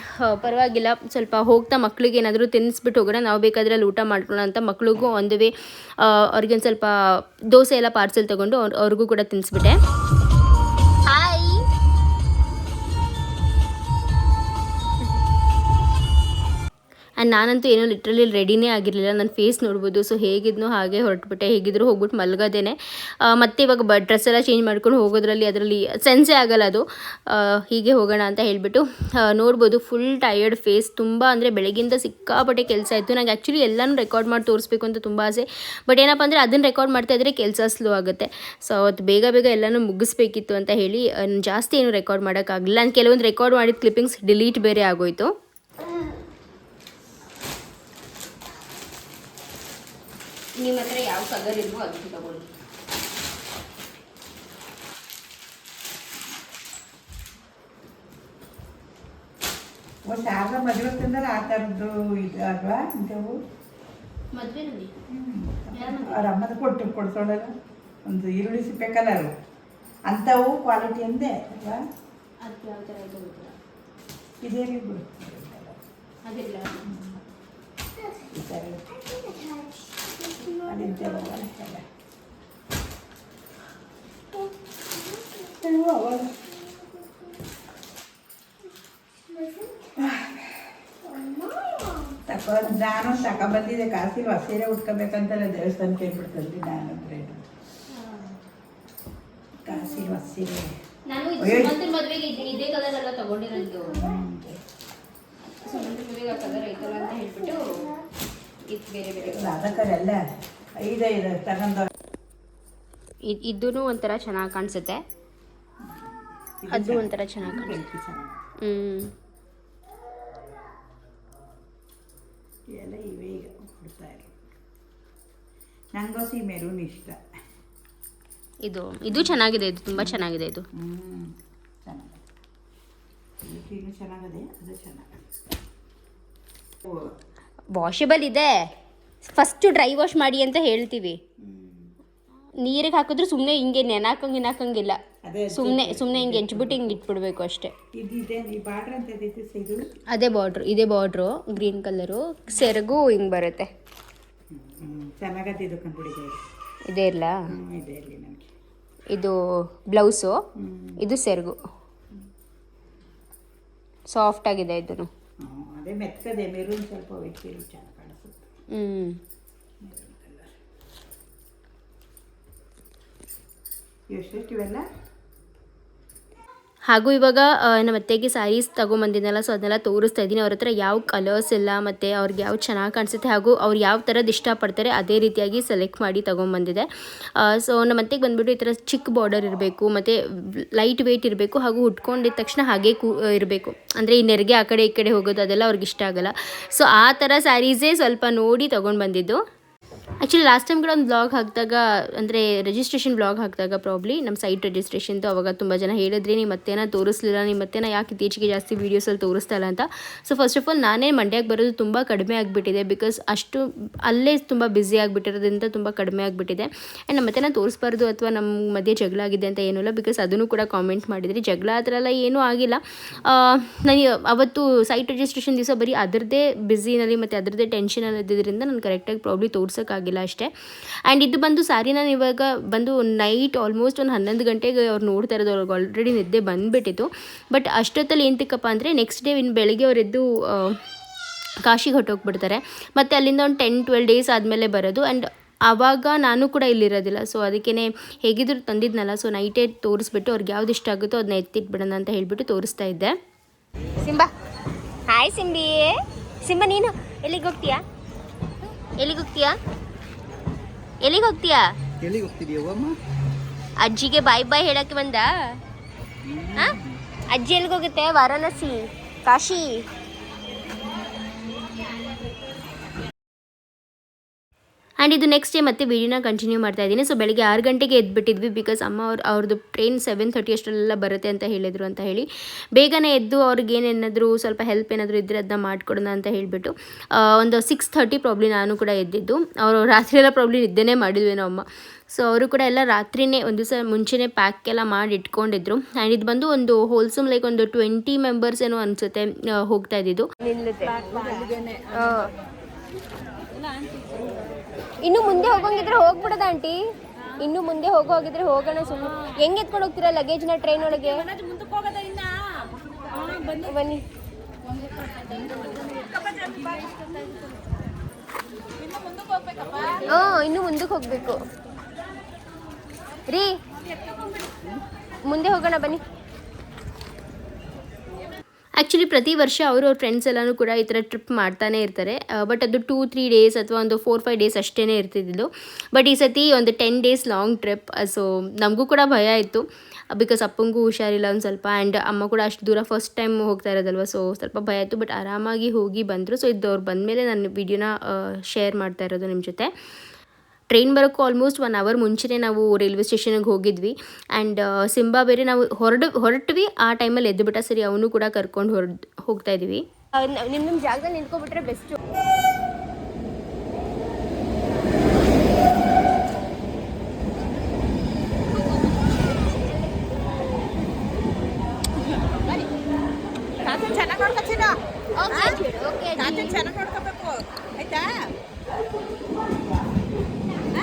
ಪರವಾಗಿಲ್ಲ. ಸ್ವಲ್ಪ ಹೋಗ್ತಾ ಮಕ್ಳಿಗೆ ಏನಾದರೂ ತಿನ್ನಿಸ್ಬಿಟ್ಟು ಹೋಗೋಣ. ನಾವು ಬೇಕಾದ್ರೆ ಅಲ್ಲಿ ಊಟ ಮಾಡ್ಕೊಳ್ಳೋಣ ಅಂತ ಮಕ್ಳಿಗೂ ಒಂದು ವೇ ಅವ್ರಿಗೆ ಒಂದು ಸ್ವಲ್ಪ ದೋಸೆ ಎಲ್ಲ ಪಾರ್ಸೆಲ್ ತೊಗೊಂಡು ಅವ್ರ್, ಅವ್ರಿಗೂ ಕೂಡ ತಿನ್ನಿಸ್ಬಿಟ್ಟೆ ಆ್ಯಂಡ್ ನಾನಂತೂ ಏನೋ ಲಿಟ್ರಲಿ ರೆಡಿನೇ ಆಗಿರಲಿಲ್ಲ. ನನ್ನ ಫೇಸ್ ನೋಡ್ಬೋದು. ಸೊ ಹೇಗಿದ್ನೋ ಹಾಗೆ ಹೊರಟ್ಬಿಟ್ಟೆ. ಹೇಗಿದ್ರು ಹೋಗ್ಬಿಟ್ಟು ಮಲ್ಗೋದೇನೆ. ಮತ್ತೆ ಇವಾಗ ಬ ಡ್ರೆಸ್ ಎಲ್ಲ ಚೇಂಜ್ ಮಾಡ್ಕೊಂಡು ಹೋಗೋದ್ರಲ್ಲಿ ಅದರಲ್ಲಿ ಸೆನ್ಸೇ ಆಗಲ್ಲ ಅದು. ಹೀಗೆ ಹೋಗೋಣ ಅಂತ ಹೇಳಿಬಿಟ್ಟು ನೋಡ್ಬೋದು ಫುಲ್ ಟಯರ್ಡ್ ಫೇಸ್ ತುಂಬ ಅಂದರೆ ಬೆಳಗಿಂದ ಸಿಕ್ಕಾಪಟ್ಟೆ ಕೆಲಸ ಇತ್ತು. ನನಗೆ ಆ್ಯಕ್ಚುಲಿ ಎಲ್ಲನೂ ರೆಕಾರ್ಡ್ ಮಾಡಿ ತೋರಿಸ್ಬೇಕು ಅಂತ ತುಂಬ ಆಸೆ. ಬಟ್ ಏನಪ್ಪ ಅಂದರೆ ಅದನ್ನು ರೆಕಾರ್ಡ್ ಮಾಡ್ತಾ ಇದ್ದರೆ ಕೆಲಸ ಸ್ಲೋ ಆಗುತ್ತೆ. ಸೊ ಅವತ್ತು ಬೇಗ ಬೇಗ ಎಲ್ಲನೂ ಮುಗಿಸ್ಬೇಕಿತ್ತು ಅಂತ ಹೇಳಿ ಜಾಸ್ತಿ ಏನು ರೆಕಾರ್ಡ್ ಮಾಡೋಕ್ಕಾಗಲಿಲ್ಲ. ನಾನು ಕೆಲವೊಂದು ರೆಕಾರ್ಡ್ ಮಾಡಿದ ಕ್ಲಿಪ್ಪಿಂಗ್ಸ್ ಡಿಲೀಟ್ ಬೇರೆ ಆಗೋಯ್ತು. ನಿಮ್ಮ ಹತ್ರ ಯಾವ ಕಲರ್ ಇಲ್ವೋ ಅದಕ್ಕೆ ತಗೊಳ್ಳಿ. ಒಂದು ಆಗ ಮದುವೆ ತಂದ್ರೆ ಆ ಥರದ್ದು ಇದು ಅಲ್ವಾ ಇಂಥವು? ಮದುವೆನಲ್ಲಿ ಅವ್ರ ಅಮ್ಮದ ಕೊಟ್ಟು ಕೊಡ್ಸೋಳಲ್ಲ. ಒಂದು ಈರುಳ್ಳಿ ಸಿಪ್ಪೆ ಕಲರ್ ಅಂಥವು ಕ್ವಾಲಿಟಿ ಅಂದೇ ಅಲ್ವಾ? ಅದಕ್ಕೆ ಯಾವ ಥರ ಆಯಿತು ಗೊತ್ತಿಲ್ಲ. ಬಿಡು ಅದಿಲ್ಲ ಈ ಥರ ಅದಿದ್ದೆಲ್ಲ ಅಲ್ಲ ಇವು ಅವಾಗ ತಕೊ ನಾನು ತಗೊಬಂದಿದ್ದೆ ಕಾಸಿಲ್ವ ಸೀರೆ ಉಟ್ಕೋಬೇಕಂತಲ್ಲ ದೇವಸ್ಥಾನಕ್ಕೆ ಹೇಳ್ಬಿಡ್ತಂದು ನಾನು ಹತ್ರ ಸೀರೆ ಸೀರೆ ನಾನು ಇದು ಹೇಳಿ. ಸುಮಂತನ ಮದುವೆಗೆ ಇದ್- ಇದೇ ಕಲರ್ ಎಲ್ಲ ತಗೊಂಡಿರೋದು. ಸುಮಂತನ ಮದುವೆಗೆ ಆ ಕಲರ್ ಐತಲ್ಲ ಅಂತ ಹೇಳ್ಬಿಟ್ಟು ಇದು ಬೇರೆ ಬೇರೆ ಅದಕ್ಕೆಲ್ಲ ಐದೈದು ತಗೊಂಡು ಇದೂ ಒಂಥರ ಚೆನ್ನಾಗಿ ಕಾಣಿಸುತ್ತೆ. ಅದು ಒಂಥರ ಚೆನ್ನಾಗಿ ಕಾಣಿಸುತ್ತೆ. ಬೆಳ್ಕಿ ಹ್ಮ್. ಎಲ್ಲ ಇವೆ ಈಗ ಕೊಡ್ತಾ ಇರೋ. ನನಗೋಸಿ ಮೆರೂನ್ ಇಷ್ಟ. ಇದು ಇದು ಚೆನ್ನಾಗಿದೆ ಇದು ತುಂಬ ಚೆನ್ನಾಗಿದೆ ಇದು. ಹ್ಞೂ ಚೆನ್ನಾಗಿದೆ ಅದು ಚೆನ್ನಾಗಿದೆ. ಓ ವಾಷಬಲ್ ಇದೆ. ಫಸ್ಟು ಡ್ರೈ ವಾಶ್ ಮಾಡಿ ಅಂತ ಹೇಳ್ತೀವಿ. ನೀರಿಗೆ ಹಾಕಿದ್ರೆ ಸುಮ್ಮನೆ ಹಿಂಗೆ ನೆನಾಕಂಗೆ ನೆನಾಕಂಗಿಲ್ಲ ಸುಮ್ಮನೆ ಸುಮ್ಮನೆ ಹಿಂಗೆ ಹೆಂಚ್ಬಿಟ್ಟು ಹಿಂಗೆ ಇಟ್ಬಿಡ್ಬೇಕು ಅಷ್ಟೇ. ಅದೇ ಬಾರ್ಡ್ರ್ ಇದು ಬಾರ್ಡ್ರು ಗ್ರೀನ್ ಕಲರು ಸೆರಗು ಹಿಂಗೆ ಬರುತ್ತೆ. ಇದು ಇಲ್ಲ? ಇದೆ ಬ್ಲೌಸು ಇದು ಸೆರಗು. ಸಾಫ್ಟ್ ಆಗಿದೆ ಇದನ್ನು. ಅದೇ ಮೆತ್ತದೆ ಮೆರೂನ್ ಸ್ವಲ್ಪ ವೈಟ್ ಚೆನ್ನಾಗಿ ಕಾಣಿಸುತ್ತೆ. ಹ್ಞೂ ಇವೆಲ್ಲ? ಹಾಗೂ ಇವಾಗ ನಮ್ಮ ಅತ್ತೆಗೆ ಸ್ಯಾರೀಸ್ ತೊಗೊಂಬಂದಿದ್ದೆನಲ್ಲ ಸೊ ಅದನ್ನೆಲ್ಲ ತೋರಿಸ್ತಾ ಇದ್ದೀನಿ. ಅವ್ರ ಹತ್ರ ಯಾವ ಕಲರ್ಸ್ ಇಲ್ಲ, ಮತ್ತು ಅವ್ರಿಗೆ ಯಾವ ಚೆನ್ನಾಗಿ ಕಾಣಿಸುತ್ತೆ, ಹಾಗೂ ಅವ್ರು ಯಾವ ಥರದ್ದು ಇಷ್ಟಪಡ್ತಾರೆ, ಅದೇ ರೀತಿಯಾಗಿ ಸೆಲೆಕ್ಟ್ ಮಾಡಿ ತೊಗೊಂಬಂದಿದೆ. ಸೊ ನಮ್ಮ ಅತ್ತೆಗೆ ಬಂದುಬಿಟ್ಟು ಈ ಥರ ಚಿಕ್ಕ ಬಾರ್ಡರ್ ಇರಬೇಕು, ಮತ್ತು ಲೈಟ್ ವೆಯ್ಟ್ ಇರಬೇಕು, ಹಾಗೂ ಉಟ್ಕೊಂಡಿದ್ದ ತಕ್ಷಣ ಹಾಗೆ ಕೂ ಇರಬೇಕು. ಅಂದರೆ ಈ ನೆರಿಗೆ ಆ ಕಡೆ ಈ ಕಡೆ ಹೋಗೋದು ಅದೆಲ್ಲ ಅವ್ರಿಗೆ ಇಷ್ಟ ಆಗೋಲ್ಲ. ಸೊ ಆ ಥರ ಸ್ಯಾರೀಸೇ ಸ್ವಲ್ಪ ನೋಡಿ ತೊಗೊಂಡು ಬಂದಿದ್ದು. ಆ್ಯಕ್ಚುಲಿ ಲಾಸ್ಟ್ ಟೈಮ್ ಕೂಡ ಒಂದು ಬ್ಲಾಗ್ ಹಾಕಿದಾಗ, ಅಂದರೆ ರಿಜಿಸ್ಟ್ರೇಷನ್ ಬ್ಲಾಗ್ ಹಾಕಿದಾಗ ಪ್ರಾಬ್ಲಿ ನಮ್ಮ ಸೈಟ್ ರಿಜಿಸ್ಟ್ರೇಷನ್ದು ಅವಾಗ ತುಂಬ ಜನ ಹೇಳಿದ್ರಿ ನೀವು ಮತ್ತೇನ ತೋರಿಸ್ಲಿಲ್ಲ ನೀವು ಮತ್ತೇನ ಯಾಕೆ ಇತ್ತೀಚೆಗೆ ಜಾಸ್ತಿ ವೀಡಿಯೋಸಲ್ಲಿ ತೋರಿಸ್ತಾ ಇಲ್ಲ ಅಂತ. ಸೊ ಫಸ್ಟ್ ಆಫ್ ಆಲ್ ನಾನೇ ಮಂಡ್ಯಕ್ಕೆ ಬರೋದು ತುಂಬ ಕಡಿಮೆ ಆಗಿಬಿಟ್ಟಿದೆ ಬಿಕಾಸ್ ಅಷ್ಟು ಅಲ್ಲೇ ತುಂಬ ಬ್ಯುಸಿ ಆಗಿಬಿಟ್ಟಿರೋದ್ರಿಂದ ತುಂಬ ಕಡಿಮೆ ಆಗಿಬಿಟ್ಟಿದೆ. ಆ್ಯಂಡ್ ನಮ್ಮ ಮತ್ತೇನ ತೋರಿಸ್ಬಾರ್ದು ಅಥವಾ ನಮ್ಮ ಮಧ್ಯೆ ಜಗಳ ಆಗಿದೆ ಅಂತ ಏನೂ ಇಲ್ಲ ಬಿಕಾಸ್ ಅದನ್ನು ಕೂಡ ಕಾಮೆಂಟ್ ಮಾಡಿದ್ರಿ. ಜಗಳ ಆ ಥರ ಏನೂ ಆಗಿಲ್ಲ. ನನಗೆ ಅವತ್ತು ಸೈಟ್ ರಿಜಿಸ್ಟ್ರೇಷನ್ ದಿವಸ ಬರೀ ಅದರದ್ದೇ ಬ್ಯುಸಿನಲ್ಲಿ ಮತ್ತು ಅದರದ್ದೇ ಟೆನ್ಷನಲ್ಲಿ ಇದ್ದಿದ್ದರಿಂದ ನಾನು ಕರೆಕ್ಟಾಗಿ ಪ್ರಾಬ್ಲಿ ತೋರ್ಸೋಕ್ಕಾಗಿಲ್ಲ ಅಷ್ಟೇ. ಆ್ಯಂಡ್ ಇದು ಬಂದು ಸಾರಿ ನಾನು ಇವಾಗ ಬಂದು ನೈಟ್ ಆಲ್ಮೋಸ್ಟ್ ಒಂದು ಹನ್ನೊಂದು ಗಂಟೆಗೆ ಅವ್ರು ನೋಡ್ತಾ ಇರೋದು, ಅವ್ರಿಗೆ ಆಲ್ರೆಡಿ ನಿದ್ದೆ ಬಂದುಬಿಟ್ಟಿತ್ತು. ಬಟ್ ಅಷ್ಟೊತ್ತಲ್ಲಿ ಏಂತಕ್ಕಪ್ಪ ಅಂದರೆ ನೆಕ್ಸ್ಟ್ ಡೇ ಇನ್ನು ಬೆಳಗ್ಗೆ ಅವರೆದ್ದು ಕಾಶಿಗೆ ಹೊಟ್ಟೋಗ್ಬಿಡ್ತಾರೆ ಮತ್ತು ಅಲ್ಲಿಂದ ಒಂದು ಟೆನ್ ಟ್ವೆಲ್ ಡೇಸ್ ಆದಮೇಲೆ ಬರೋದು. ಆ್ಯಂಡ್ ಆವಾಗ ನಾನು ಕೂಡ ಇಲ್ಲಿರೋದಿಲ್ಲ. ಸೊ ಅದಕ್ಕೇ ಹೇಗಿದ್ರು ತಂದಿದ್ನಲ್ಲ. ಸೊ ನೈಟೇ ತೋರಿಸ್ಬಿಟ್ಟು ಅವ್ರಿಗೆ ಯಾವ್ದು ಇಷ್ಟ ಆಗುತ್ತೋ ಅದನ್ನ ಎತ್ತಿಟ್ಬಿಡೋಣ ಅಂತ ಹೇಳಿಬಿಟ್ಟು ತೋರಿಸ್ತಾ ಇದ್ದೆ. ಸಿಂಬಾ. ಹಾಯ್ ಸಿಂಬಿ. ಸಿಂಬಾ, ನೀನು ಎಲ್ಲಿಗೆ ಹೋಗ್ತೀಯಾ? ಎಲ್ಲಿಗೆ ಹೋಗ್ತೀಯಾ? ಎಲ್ಲಿಗೆ ಹೋಗ್ತೀಯಾ ಎಲ್ಲಿಗೆ ಹೋಗ್ತಿದ್ಯವ ಅಮ್ಮ ಅಜ್ಜಿಗೆ ಬಾಯ್ ಬಾಯ್ ಹೇಳಕ್ಕೆ ಬಂದ? ಅಜ್ಜಿ ಎಲ್ಲಿಗೆ ಹೋಗುತ್ತೆ ವಾರಾಣಸಿ. ಕಾಶಿ. ಆ್ಯಂಡ್ ಇದು ನೆಕ್ಸ್ಟ್ ಡೇ ಮತ್ತೆ ವೀಡಿಯೋನ ಕಂಟಿನ್ಯೂ ಮಾಡ್ತಾ ಇದ್ದೀನಿ. ಸೊ ಬೆಳಗ್ಗೆ ಆರು ಗಂಟೆಗೆ ಎದ್ಬಿಟ್ಟಿದ್ವಿ ಬಿಕಾಸ್ ಅಮ್ಮ ಅವ್ರು ಅವ್ರದ್ದು ಟ್ರೈನ್ ಸೆವೆನ್ ತರ್ಟಿ ಅಷ್ಟರಲ್ಲೆಲ್ಲ ಬರುತ್ತೆ ಅಂತ ಹೇಳಿದರು ಅಂತ ಹೇಳಿ. ಬೇಗನೆ ಎದ್ದು ಅವ್ರಿಗೆ ಏನೇನಾದರೂ ಸ್ವಲ್ಪ ಹೆಲ್ಪ್ ಏನಾದರೂ ಇದ್ದರೆ ಅದನ್ನ ಮಾಡಿಕೊಡೋಣ ಅಂತ ಹೇಳಿಬಿಟ್ಟು ಒಂದು ಸಿಕ್ಸ್ ಥರ್ಟಿ ಪ್ರಾಬ್ಲಿ ನಾನು ಕೂಡ ಎದ್ದಿದ್ದು. ಅವರು ರಾತ್ರಿ ಎಲ್ಲ ಪ್ರಾಬ್ಲಿ ನಿದ್ದೆನೇ ಮಾಡಿದ್ವಿ ನಮ್ಮ ಅಮ್ಮ. ಸೊ ಅವರು ಕೂಡ ಎಲ್ಲ ರಾತ್ರಿನೇ ಒಂದು ದಿವಸ ಮುಂಚೆನೇ ಪ್ಯಾಕ್ ಎಲ್ಲ ಮಾಡಿ ಇಟ್ಕೊಂಡಿದ್ರು. ಆ್ಯಂಡ್ ಇದು ಬಂದು ಒಂದು ಹೋಲ್ಸಮ್ ಲೈಕ್ ಒಂದು ಟ್ವೆಂಟಿ ಮೆಂಬರ್ಸ್ ಏನೋ ಅನಿಸುತ್ತೆ ಹೋಗ್ತಾ ಇದ್ದಿದ್ದು. ಇನ್ನು ಮುಂದೆ ಹೋಗಂಗಿದ್ರೆ ಹೋಗ್ಬಿಡದ, ಆಂಟಿ. ಇನ್ನು ಮುಂದೆ ಹೋಗೋ ಹೋಗಿದ್ರೆ ಹೋಗೋಣ ಸುಮ್ಮನೆ ಹೆಂಗ್ ಎತ್ಕೊಂಡು ಹೋಗ್ತೀರಾ ಲಗೇಜ್ನ ಟ್ರೈನ್ ಒಳಗೆ? ಬನ್ನಿ. ಹಾ, ಇನ್ನು ಮುಂದಕ್ಕೆ ಹೋಗ್ಬೇಕು. ರೀ, ಮುಂದೆ ಹೋಗೋಣ ಬನ್ನಿ. ಆ್ಯಕ್ಚುಲಿ ಪ್ರತಿ ವರ್ಷ ಅವರು ಅವ್ರ ಫ್ರೆಂಡ್ಸ್ ಎಲ್ಲನೂ ಕೂಡ ಈ ಥರ ಟ್ರಿಪ್ ಮಾಡ್ತಾನೆ ಇರ್ತಾರೆ. ಬಟ್ ಅದು ಟೂ ತ್ರೀ ಡೇಸ್ ಅಥವಾ ಒಂದು ಫೋರ್ ಫೈವ್ ಡೇಸ್ ಅಷ್ಟೇ ಇರ್ತಿದ್ದು ಬಟ್ ಈ ಸತಿ ಒಂದು ten days long trip so ನಮಗೂ ಕೂಡ ಭಯ ಇತ್ತು. ಬಿಕಾಸ್ ಅಪ್ಪಂಗೂ ಹುಷಾರಿಲ್ಲ ಒಂದು ಸ್ವಲ್ಪ ಆ್ಯಂಡ್ ಅಮ್ಮ ಕೂಡ ಅಷ್ಟು ದೂರ ಫಸ್ಟ್ ಟೈಮ್ ಹೋಗ್ತಾ ಇರೋದಲ್ವ ಸೊ ಸ್ವಲ್ಪ ಭಯ ಇತ್ತು. ಬಟ್ ಆರಾಮಾಗಿ ಹೋಗಿ ಬಂದರು. ಸೊ ಇದು ಅವ್ರು ಬಂದಮೇಲೆ ನಾನು ವಿಡಿಯೋನ ಶೇರ್ ಮಾಡ್ತಾ ಇರೋದು ನಿಮ್ಮ ಜೊತೆ. ಟ್ರೈನ್ ಬರೋಕ್ಕೂ ಆಲ್ಮೋಸ್ಟ್ ಒನ್ ಅವರ್ ಮುಂಚೆನೇ ನಾವು ರೈಲ್ವೆ ಸ್ಟೇಷನ್ಗೆ ಹೋಗಿದ್ವಿ. ಆ್ಯಂಡ್ ಸಿಂಬಾ ಬೇರೆ ನಾವು ಹೊರಡು ಹೊರಟ್ವಿ. ಆ ಟೈಮಲ್ಲಿ ಎದ್ದುಬಿಟ್ಟ ಸರಿ ಅವನು ಕೂಡ ಕರ್ಕೊಂಡು ಹೊರಡ್ ಹೋಗ್ತಾ ಇದ್ವಿ. ನಿಮ್ಮ ನಿಮ್ಮ ಜಾಗದಲ್ಲಿ ನಿಂತ್ಕೊಬಿಟ್ರೆ ಬೆಸ್ಟು ಚೆನ್ನಾಗಿ ನೋಡ್ಕೋಬೇಕು. ಓಕೆ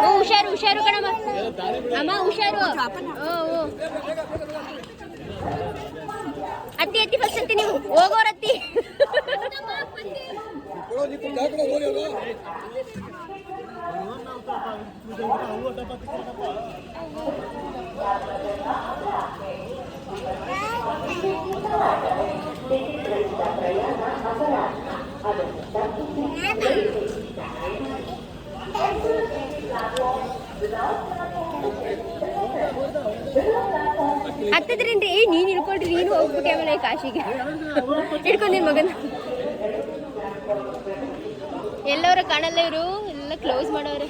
ಓ ಹುಷಾರು ಹುಷಾರು ಕಣಮ್ಮ ಅಮ್ಮ ಹುಷಾರು ಓ ಓ ಅತ್ತಿ ಅತ್ತಿ ಫಸ್ಟ್ ಅತ್ತಿ ನೀವು ಹೋಗೋರತ್ತಿ ಹತ್ತದ್ರಿಂದ ಏ, ನೀನು ಇಳ್ಕೊಳ್ರಿ ನೀನು ಹೋಗ್ಬಿಟ್ಟೆ ಆಮೇಲೆ ಕಾಶಿಗೆ. ಹಿಡ್ಕೊಂಡು ನಿನ್ ಮಗನ. ಎಲ್ಲವರ ಕಾಣಲ್ಲ ಇವರು, ಎಲ್ಲ ಕ್ಲೋಸ್ ಮಾಡವ್ರೆ.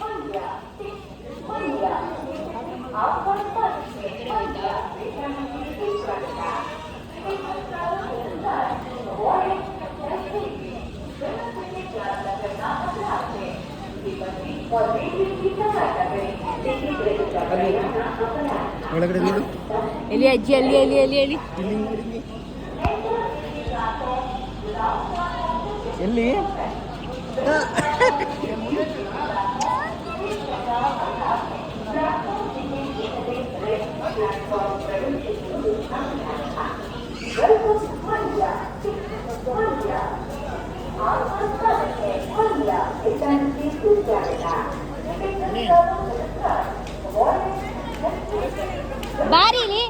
ಒಳಗಡೆ ನೀರು ಎಲ್ಲಿ ಅಜ್ಜಿ ಅಲ್ಲಿ ಅಲ್ಲಿ ಅಲ್ಲಿ ಅಲ್ಲಿ ಎಲ್ಲಿ? ಬಾರಿ ಇಲ್ಲಿ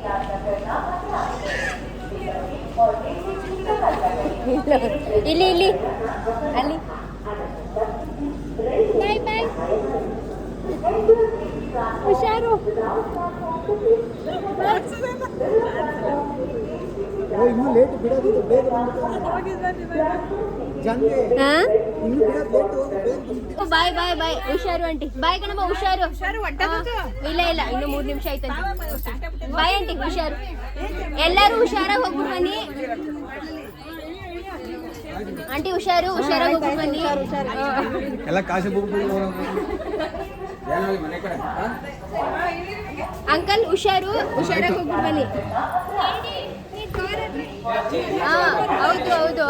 ಇಲ್ಲಿ ಇಲ್ಲಿ. ಅಲ್ಲಿ. ಬಾಯ್ ಬಾಯ್. ಹುಷಾರು. ಇನ್ನೂ ಲೇಟ್ ಬಿಡೋದು ಬೇಗ. ಬಾಯ್ ಬಾಯ್ ಬಾಯ್. ಹುಷಾರು ಆಂಟಿ. ಬಾಯ್ ಕಣಮ್ಮ ಹುಷಾರು. ಇಲ್ಲ ಇಲ್ಲ. ಇನ್ನು ಮೂರ್ ನಿಮಿಷ ಆಯ್ತಂತೆ ಬಾಯ್ ಆಂಟಿ ಹುಷಾರು. ಎಲ್ಲರೂ ಹುಷಾರಾಗಿ ಹೋಗ್ಬಿಟ್ಟು ಬನ್ನಿ. ಆಂಟಿ ಹುಷಾರು ಹುಷಾರಾಗಿ ಹೋಗ್ಬಿಟ್ಟು ಬನ್ನಿ. ಎಲ್ಲ ಕಾಸು ಅಂಕಲ್ ಹುಷಾರು ಹುಷಾರಾಗಿ ಹೋಗ್ಬಿಟ್ಟು ಬನ್ನಿ. ಹೌದು ಹೌದು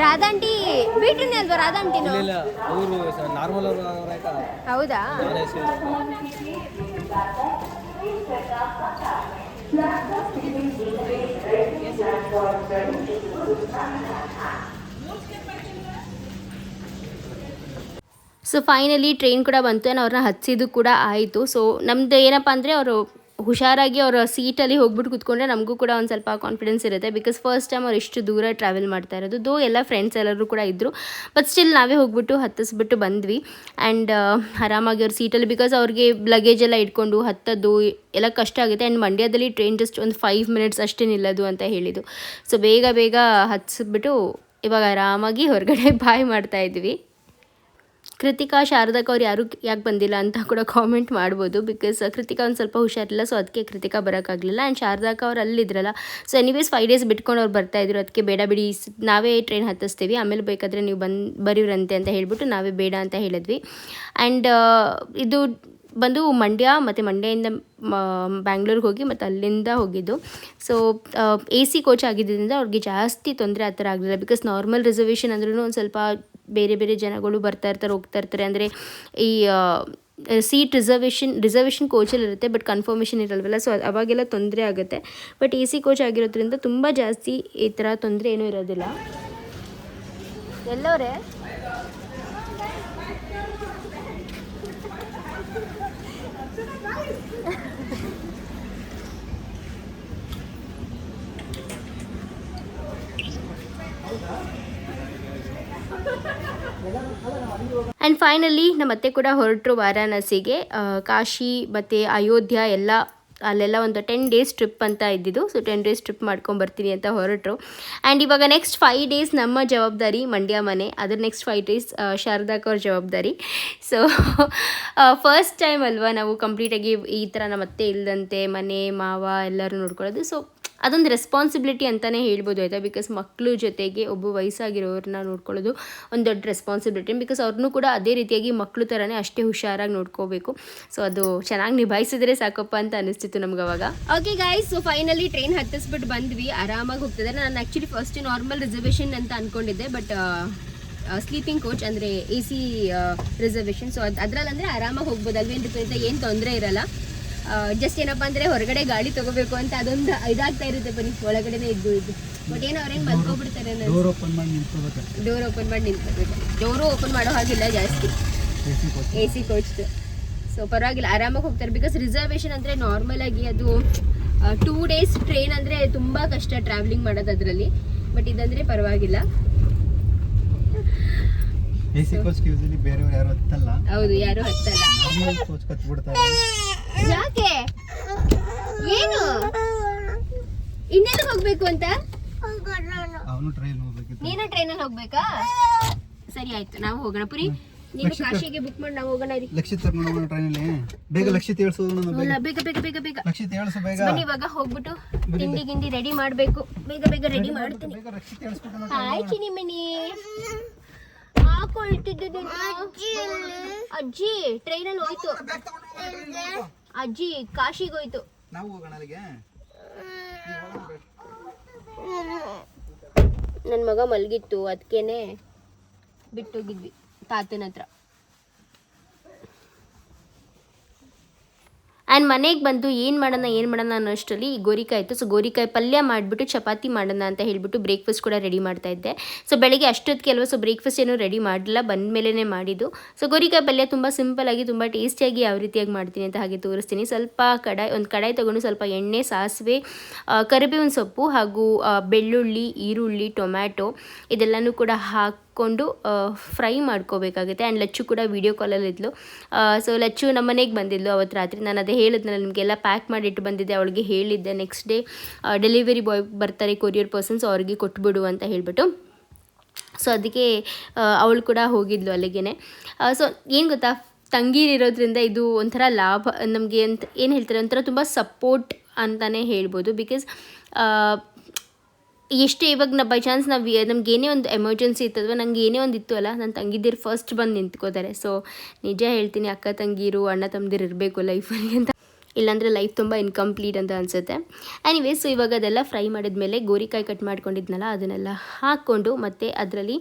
ರಾಧಾಂಟಿ ಬೀಟ್ರನೇ ಅಲ್ವಾ ರಾಧಾಂಟಿನು ಇಲ್ಲ ಅವರು ನಾರ್ಮಲ್ ಅವರು ಆಯ್ತಾ ಹೌದಾ ಸೊ ಫೈನಲಿ ಟ್ರೈನ್ ಕೂಡ ಬಂತು ಆ್ಯಂಡ್ ಅವ್ರನ್ನ ಹಚ್ಚಿದ್ದು ಕೂಡ ಆಯಿತು ಸೊ ನಮ್ದು ಏನಪ್ಪ ಅಂದರೆ ಅವರು ಹುಷಾರಾಗಿ ಅವರ ಸೀಟಲ್ಲಿ ಹೋಗ್ಬಿಟ್ಟು ಕೂತ್ಕೊಂಡ್ರೆ ನಮಗೂ ಕೂಡ ಒಂದು ಸ್ವಲ್ಪ ಕಾನ್ಫಿಡೆನ್ಸ್ ಇರುತ್ತೆ ಬಿಕಾಸ್ ಫಸ್ಟ್ ಟೈಮ್ ಅವ್ರು ಇಷ್ಟು ದೂರ ಟ್ರಾವೆಲ್ ಮಾಡ್ತಾ ಇರೋದು ದೋ ಎಲ್ಲ ಫ್ರೆಂಡ್ಸ್ ಎಲ್ಲರೂ ಕೂಡ ಇದ್ದರು ಬಟ್ ಸ್ಟಿಲ್ ನಾವೇ ಹೋಗ್ಬಿಟ್ಟು ಹತ್ತಿಸ್ಬಿಟ್ಟು ಬಂದ್ವಿ ಆ್ಯಂಡ್ ಆರಾಮಾಗಿ ಅವ್ರ ಸೀಟಲ್ಲಿ ಬಿಕಾಸ್ ಅವ್ರಿಗೆ ಲಗೇಜ್ ಎಲ್ಲ ಇಟ್ಕೊಂಡು ಹತ್ತದ್ದು ಎಲ್ಲ ಕಷ್ಟ ಆಗುತ್ತೆ ಆ್ಯಂಡ್ ಮಂಡ್ಯದಲ್ಲಿ ಟ್ರೈನ್ ಜಸ್ಟ್ ಒಂದು ಫೈವ್ ಮಿನಿಟ್ಸ್ ಅಷ್ಟೇ ನಿಲ್ಲೋದು ಅಂತ ಹೇಳಿದ್ದು ಸೊ ಬೇಗ ಬೇಗ ಹತ್ತಿಸ್ಬಿಟ್ಟು ಇವಾಗ ಆರಾಮಾಗಿ ಹೊರಗಡೆ ಬಾಯ್ ಮಾಡ್ತಾ ಇದ್ವಿ ಕೃತಿಕಾ ಶಾರದಕ್ಕೆ ಅವ್ರು ಯಾರು ಯಾಕೆ ಬಂದಿಲ್ಲ ಅಂತ ಕೂಡ ಕಾಮೆಂಟ್ ಮಾಡ್ಬೋದು. ಬಿಕಾಸ್ ಕೃತಿಕಾ ಒಂದು ಸ್ವಲ್ಪ ಹುಷಾರಿಲ್ಲ ಸೊ ಅದಕ್ಕೆ ಕೃತಿಕಾ ಬರೋಕ್ಕಾಗಲಿಲ್ಲ. ಆ್ಯಂಡ್ ಶಾರದಾಕ ಅವ್ರು ಅಲ್ಲಿದ್ರಲ್ಲ ಸೊ ಎನಿವೇಸ್ ಫೈವ್ ಡೇಸ್ ಬಿಟ್ಕೊಂಡು ಅವ್ರು ಬರ್ತಾ ಇದ್ರು. ಅದಕ್ಕೆ ಬೇಡ ಬಿಡಿ ನಾವೇ ಟ್ರೈನ್ ಹತ್ತಿಸ್ತೀವಿ. ಆಮೇಲೆ ಬೇಕಾದರೆ ನೀವು ಬಂದು, ಬರೀವ್ರಂತೆ ಅಂತ ಹೇಳಿಬಿಟ್ಟು ನಾವೇ ಬೇಡ ಅಂತ ಹೇಳಿದ್ವಿ. ಆ್ಯಂಡ್ ಇದು ಬಂದು ಮಂಡ್ಯ, ಮತ್ತು ಮಂಡ್ಯದಿಂದ ಬ್ಯಾಂಗ್ಳೂರಿಗೆ ಹೋಗಿ, ಮತ್ತು ಅಲ್ಲಿಂದ ಹೋಗಿದ್ದು. ಸೊ ಎ ಸಿ ಕೋಚ್ ಆಗಿದ್ದರಿಂದ ಅವ್ರಿಗೆ ಜಾಸ್ತಿ ತೊಂದರೆ ಆ ಥರ ಆಗಲಿಲ್ಲ. ಬಿಕಾಸ್ ನಾರ್ಮಲ್ ರಿಸರ್ವೇಷನ್ ಅಂದ್ರೂ ಒಂದು ಸ್ವಲ್ಪ ಬೇರೆ ಬೇರೆ ಜನಗಳು ಬರ್ತಾ ಇರ್ತಾರೆ, ಹೋಗ್ತಾ ಇರ್ತಾರೆ. ಅಂದರೆ ಈ ಸೀಟ್ ರಿಸರ್ವೇಷನ್ ರಿಸರ್ವೇಷನ್ ಕೋಚಲ್ಲಿ ಇರುತ್ತೆ ಬಟ್ ಕನ್ಫರ್ಮೇಷನ್ ಇರಲ್ವಲ್ಲ. ಸೊ ಅವಾಗೆಲ್ಲ ತೊಂದರೆ ಆಗುತ್ತೆ. ಬಟ್ ಎ ಸಿ ಕೋಚ್ ಆಗಿರೋದ್ರಿಂದ ತುಂಬ ಜಾಸ್ತಿ ಈ ಥರ ತೊಂದರೆ ಏನೂ ಇರೋದಿಲ್ಲ. ಎಲ್ಲವರೇ? ಆ್ಯಂಡ್ ಫೈನಲಿ ನಮ್ಮ ಅತ್ತೆ ಕೂಡ ಹೊರಟರು ವಾರಾಣಸಿಗೆ. ಕಾಶಿ ಮತ್ತು ಅಯೋಧ್ಯ ಎಲ್ಲ, ಅಲ್ಲೆಲ್ಲ ಒಂದು ಟೆನ್ ಡೇಸ್ ಟ್ರಿಪ್ ಅಂತ ಇದ್ದಿದ್ದು. ಸೊ ಟೆನ್ ಡೇಸ್ ಟ್ರಿಪ್ ಮಾಡ್ಕೊಂಬರ್ತೀನಿ ಅಂತ ಹೊರಟರು. ಆ್ಯಂಡ್ ಇವಾಗ ನೆಕ್ಸ್ಟ್ ಫೈವ್ ಡೇಸ್ ನಮ್ಮ ಜವಾಬ್ದಾರಿ ಮಂಡ್ಯ ಮನೆ. ಅದ್ರ ನೆಕ್ಸ್ಟ್ ಫೈವ್ ಡೇಸ್ ಶಾರದಾಕವ್ರ ಜವಾಬ್ದಾರಿ. ಸೊ ಫಸ್ಟ್ ಟೈಮ್ ಅಲ್ವಾ ನಾವು ಕಂಪ್ಲೀಟಾಗಿ ಈ ಥರ ನಮ್ಮ ಅತ್ತೆ ಇಲ್ಲದಂತೆ ಮನೆ, ಮಾವ ಎಲ್ಲರೂ ನೋಡ್ಕೊಳ್ಳೋದು. ಸೊ ಅದೊಂದು ರೆಸ್ಪಾನ್ಸಿಬಿಲಿಟಿ ಅಂತಲೇ ಹೇಳ್ಬೋದು, ಆಯಿತಾ? ಬಿಕಾಸ್ ಮಕ್ಕಳು ಜೊತೆಗೆ ಒಬ್ಬ ವಯಸ್ಸಾಗಿರೋರನ್ನ ನೋಡ್ಕೊಳ್ಳೋದು ಒಂದು ದೊಡ್ಡ ರೆಸ್ಪಾನ್ಸಿಬಿಲಿಟಿ ಬಿಕಾಸ್ ಅವ್ರನ್ನೂ ಕೂಡ ಅದೇ ರೀತಿಯಾಗಿ ಮಕ್ಕಳು ಥರನೇ ಅಷ್ಟೇ ಹುಷಾರಾಗಿ ನೋಡ್ಕೋಬೇಕು. ಸೊ ಅದು ಚೆನ್ನಾಗಿ ನಿಭಾಯಿಸಿದ್ರೆ ಸಾಕಪ್ಪ ಅಂತ ಅನಿಸ್ತಿತ್ತು ನಮ್ಗೆ ಅವಾಗ. Okay guys so finally train ಹತ್ತಿಸ್ಬಿಟ್ಟು ಬಂದ್ವಿ. ಆರಾಮಾಗಿ ಹೋಗ್ತದೆ. ನಾನು ಆ್ಯಕ್ಚುಲಿ ಫಸ್ಟ್ ನಾರ್ಮಲ್ ರಿಸರ್ವೇಷನ್ ಅಂತ ಅಂದ್ಕೊಂಡಿದ್ದೆ ಬಟ್ ಸ್ಲೀಪಿಂಗ್ ಕೋಚ್ ಅಂದರೆ ಎ ಸಿ ರಿಸರ್ವೇಷನ್ ಸೊ ಅದು ಅದರಲ್ಲಿ ಅಂದರೆ ಆರಾಮಾಗಿ ಹೋಗ್ಬೋದು ಅಲ್ವೇನು ಏನು ತೊಂದರೆ ಇರಲ್ಲ. ಜಸ್ಟ್ ಏನಪ್ಪ ಅಂದ್ರೆ ಹೊರಗಡೆ ಗಾಳಿ ತಗೋಬೇಕು ಅಂತ ಅದೊಂದು ಇದಾಗ್ತಾ ಇರುತ್ತೆ ಬನ್ನಿ ಒಳಗಡೆನೇ ಇದ್ದು ಇದ್ದು. ಬಟ್ ಏನು ಅವ್ರೇನು ಮಲ್ಕೋಬಿಡ್ತಾರೆ ಡೋರ್ ಓಪನ್ ಮಾಡಿ ನಿಂತ್ಕೋಬೇಕು ಡೋರ್ ಓಪನ್ ಮಾಡಿ ನಿಂತ್ಕೋಬೇಕು. ಡೋರು ಓಪನ್ ಮಾಡೋ ಹಾಗಿಲ್ಲ ಜಾಸ್ತಿ. ಎ ಸಿ ಕೋಚ್ ಸಿ ಪರವಾಗಿಲ್ಲ ಆರಾಮಾಗಿ ಹೋಗ್ತಾರೆ. ಬಿಕಾಸ್ ರಿಸರ್ವೇಶನ್ ಅಂದರೆ ನಾರ್ಮಲ್ ಆಗಿ ಅದು ಟೂ ಡೇಸ್ ಟ್ರೈನ್ ಅಂದರೆ ತುಂಬ ಕಷ್ಟ ಟ್ರಾವೆಲಿಂಗ್ ಮಾಡೋದು ಅದರಲ್ಲಿ. ಬಟ್ ಇದಂದರೆ ಪರವಾಗಿಲ್ಲ. ಎ ಸಿ ಕೋಚ್ ಯೂಸಲಿ ಬೇರೆ ಯಾರು ಹತ್ತಲ್ಲ. ಹೌದು ಯಾರು ಹತ್ತಲ್ಲ. ಯಾಕೆ? ಏನು? ಇನ್ನೆಲ್ಲಿ ಹೋಗ್ಬೇಕು ಅಂತ? ಅವನು ಟ್ರೈನ್ ಹೋಗ್ಬೇಕಿತ್ತು. ನೀನು ಟ್ರೈನಲ್ಲಿ ಹೋಗ್ಬೇಕಾ? ಸರಿ ಆಯ್ತು ನಾವು ಹೋಗೋಣ. ಪುರಿ ನೀನು ಕಾಶಿಗೆ ಬುಕ್ ಮಾಡಿ ನಾವು ಹೋಗೋಣ ರೀ ಲಕ್ಷಿತ್ ಟ್ರೈನಲ್ಲಿ ಬೇಗ ಲಕ್ಷಿತ್ ಬೇಗ. ಅಲ್ಲ, ಬೇಗ ಬೇಗ ಬೇಗ ಬೇಗ. ಲಕ್ಷಿತ್ ಏಳ್ಸು ಬೇಗ. ಬನ್ನಿ ಇವಾಗ ಹೋಗ್ಬಿಟ್ಟು ತಿಂಡಿ ಗಿಂಡಿ ರೆಡಿ ಮಾಡಬೇಕು. ಬೇಗ ಬೇಗ ರೆಡಿ ಮಾಡ್ತೀನಿ. ಬೇಗ ಲಕ್ಷಿತ್ ಹಾಯ್ ಹಾಕೊಳ್ತಿದ್ದು ಅಜ್ಜಿ. ಟ್ರೈನಲ್ಲಿ ಹೋಯ್ತು. ಅಜ್ಜಿ ಕಾಶಿಗೆ ಹೋಯ್ತು. ನಾವು ಹೋಗೋಣ ಅಲ್ಲಿಗೆ? ನನ್ನ ಮಗ ಮಲಗಿತ್ತು ಅದಕ್ಕೇನೆ ಬಿಟ್ಟೋಗಿದ್ವಿ ತಾತನ ಹತ್ರ. ಆ್ಯಂಡ್ ಮನೆಗೆ ಬಂದು ಏನು ಮಾಡೋಣ ಏನು ಮಾಡೋಣ ಅನ್ನೋಷ್ಟರಲ್ಲಿ ಈ ಗೋರಿಕಾಯಿ ಇತ್ತು. ಸೊ ಗೋರಿಕಾಯಿ ಪಲ್ಯ ಮಾಡಿಬಿಟ್ಟು ಚಪಾತಿ ಮಾಡೋಣ ಅಂತ ಹೇಳಿಬಿಟ್ಟು ಬ್ರೇಕ್ಫಾಸ್ಟ್ ಕೂಡ ರೆಡಿ ಮಾಡ್ತಾ ಇದ್ದೆ. ಸೊ ಬೆಳಗ್ಗೆ ಅಷ್ಟೊತ್ತಿಗೆ ಅಲ್ವಾ ಸೊ ಬ್ರೇಕ್ಫಾಸ್ಟ್ ಏನೂ ರೆಡಿ ಮಾಡಲಿಲ್ಲ. ಬಂದ ಮೇಲೇ ಮಾಡಿದ್ದು. ಸೊ ಗೋರಿಕಾಯಿ ಪಲ್ಯ ತುಂಬ ಸಿಂಪಲಾಗಿ ತುಂಬ ಟೇಸ್ಟಿಯಾಗಿ ಯಾವ ರೀತಿಯಾಗಿ ಮಾಡ್ತೀನಿ ಅಂತ ಹಾಗೆ ತೋರಿಸ್ತೀನಿ. ಸ್ವಲ್ಪ ಕಡಾಯಿ, ಒಂದು ಕಡಾಯಿ ತೊಗೊಂಡು ಸ್ವಲ್ಪ ಎಣ್ಣೆ, ಸಾಸಿವೆ ಕರಿಬೇವಿನ ಸೊಪ್ಪು ಹಾಗೂ ಬೆಳ್ಳುಳ್ಳಿ, ಈರುಳ್ಳಿ, ಟೊಮ್ಯಾಟೊ, ಇದೆಲ್ಲನೂ ಕೂಡ ಹಾಕ್ಕೊಂಡು ಫ್ರೈ ಮಾಡ್ಕೋಬೇಕಾಗುತ್ತೆ. ಆ್ಯಂಡ್ ಲಚ್ಚು ಕೂಡ ವೀಡಿಯೋ ಕಾಲಲ್ಲಿ ಇದ್ಲು. ಸೊ ಲಚ್ಚು ನಮ್ಮ ಮನೆಗೆ ಬಂದಿದ್ಲು ಅವತ್ತು ರಾತ್ರಿ. ನಾನು ಅದೇ ಹೇಳಿದ್ನಲ್ಲ, ನಿಮಗೆಲ್ಲ ಪ್ಯಾಕ್ ಮಾಡಿಟ್ಟು ಬಂದಿದ್ದೆ, ಅವಳಿಗೆ ಹೇಳಿದ್ದೆ. ನೆಕ್ಸ್ಟ್ ಡೇ ಡೆಲಿವರಿ ಬಾಯ್ ಬರ್ತಾರೆ ಕೊರಿಯರ್ ಪರ್ಸನ್ಸ್ ಅವ್ರಿಗೆ ಕೊಟ್ಬಿಡು ಅಂತ ಹೇಳಿಬಿಟ್ಟು. ಸೊ ಅದಕ್ಕೆ ಅವಳು ಕೂಡ ಹೋಗಿದ್ಲು ಅಲ್ಲಿಗೆ ಸೊ ಏನು ಗೊತ್ತಾ ತಂಗೀರಿರೋದ್ರಿಂದ ಇದು ಒಂಥರ ಲಾಭ, ನಮಗೆ ಅಂತ, ಏನು ಹೇಳ್ತಾರೆ, ಒಂಥರ ತುಂಬ ಸಪೋರ್ಟ್ ಅಂತಲೇ ಹೇಳ್ಬೋದು. ಬಿಕಾಸ್ ಎಷ್ಟೇ ಇವಾಗ ನಾ ಬೈ ಚಾನ್ಸ್ ನಾವು ನಮ್ಗೆ ಏನೇ ಒಂದು ಎಮರ್ಜೆನ್ಸಿ ಇತ್ತದ ನಂಗೆ ಏನೇ ಒಂದು ಇತ್ತು ಅಲ್ಲ ನನ್ನ ತಂಗಿದಿರು ಫಸ್ಟ್ ಬಂದು ನಿಂತ್ಕೋತಾರೆ. ಸೊ ನಿಜ ಹೇಳ್ತೀನಿ, ಅಕ್ಕ ತಂಗೀರು, ಅಣ್ಣ ತಮ್ಮದಿರು ಇರಬೇಕು ಲೈಫಲ್ಲಿ ಅಂತ. ಇಲ್ಲಾಂದರೆ ಲೈಫ್ ತುಂಬ ಇನ್ಕಂಪ್ಲೀಟ್ ಅಂತ ಅನಿಸುತ್ತೆ. ಎನಿವೇಸ್ ಸೊ ಇವಾಗ ಅದೆಲ್ಲ ಫ್ರೈ ಮಾಡಿದ್ಮೇಲೆ ಗೋರಿಕಾಯಿ ಕಟ್ ಮಾಡ್ಕೊಂಡಿದ್ನಲ್ಲ, ಅದನ್ನೆಲ್ಲ ಹಾಕ್ಕೊಂಡು ಮತ್ತು ಅದರಲ್ಲಿ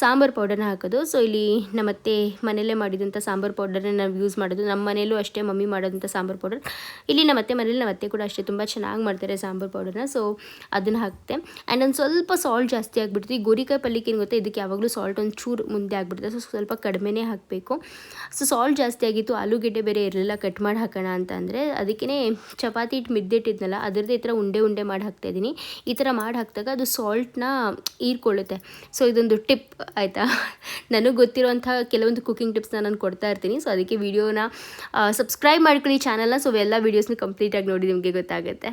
ಸಾಂಬಾರು ಪೌಡರ್ನ ಹಾಕೋದು. ಸೊ ಇಲ್ಲಿ ನಮ್ಮತ್ತೆ ಮನೆಯಲ್ಲೇ ಮಾಡಿದಂಥ ಸಾಂಬಾರು ಪೌಡರ್ನ ನಾವು ಯೂಸ್ ಮಾಡೋದು. ನಮ್ಮ ಮನೆಯಲ್ಲೂ ಅಷ್ಟೇ ಮಮ್ಮಿ ಮಾಡೋದಂಥ ಸಾಂಬಾರು ಪೌಡರ್ ಇಲ್ಲಿ ನಮ್ಮತ್ತೆ ಮನೇಲಿ ನಮ್ಮತ್ತೆ ಕೂಡ ಅಷ್ಟೇ ತುಂಬ ಚೆನ್ನಾಗಿ ಮಾಡ್ತಾರೆ ಸಾಂಬಾರು ಪೌಡರ್ನ ಸೊ ಅದನ್ನು ಹಾಕ್ತೆ. ಆ್ಯಂಡ್ ಒಂದು ಸ್ವಲ್ಪ ಸಾಲ್ಟ್ ಜಾಸ್ತಿ ಆಗಿಬಿಡ್ತು. ಈ ಗೋರಿಕಾಯಿ ಪಲ್ಲಿಕ್ಕೆ ಏನು ಗೊತ್ತಾ? ಇದಕ್ಕೆ ಯಾವಾಗಲೂ ಸಾಲ್ಟ್ ಒಂದು ಚೂರು ಮುಂದೆ ಆಗಿಬಿಡುತ್ತೆ. ಸೊ ಸ್ವಲ್ಪ ಕಡಿಮೆನೇ ಹಾಕಬೇಕು. ಸೊ ಸಾಲ್ಟ್ ಜಾಸ್ತಿ ಆಗಿತ್ತು, ಆಲೂಗೆಡ್ಡೆ ಬೇರೆ ಇರಲಿಲ್ಲ ಕಟ್ ಮಾಡಿ ಹಾಕೋಣ ಅಂತ ಅಂದರೆ ಅದಕ್ಕೇ ಚಪಾತಿ ಹಿಟ್ಟು ಮಿದ್ದಿಟ್ಟಿದ್ನಲ್ಲ, ಅದರದ್ದು ಈ ಥರ ಉಂಡೆ ಉಂಡೆ ಮಾಡಿ ಹಾಕ್ತಾಯಿದ್ದೀನಿ ಈ ಥರ ಮಾಡಿ ಹಾಕಿದಾಗ ಅದು ಸಾಲ್ಟ್ನ ಹೀರ್ಕೊಳ್ಳುತ್ತೆ. ಸೊ ಇದೊಂದು ಟಿಪ್ ಆಯಿತಾ? ನನಗೆ ಗೊತ್ತಿರುವಂಥ ಕೆಲವೊಂದು ಕುಕ್ಕಿಂಗ್ ಟಿಪ್ಸ್ನ ನಾನು ಕೊಡ್ತಾ ಇರ್ತೀನಿ. ಸೊ ಅದಕ್ಕೆ ವಿಡಿಯೋನ ಸಬ್ಸ್ಕ್ರೈಬ್ ಮಾಡ್ಕೊಳ್ಳಿ ಚಾನಲ್ನ ಸೊ ಎಲ್ಲ ವೀಡಿಯೋಸ್ನ ಕಂಪ್ಲೀಟಾಗಿ ನೋಡಿ, ನಿಮಗೆ ಗೊತ್ತಾಗುತ್ತೆ.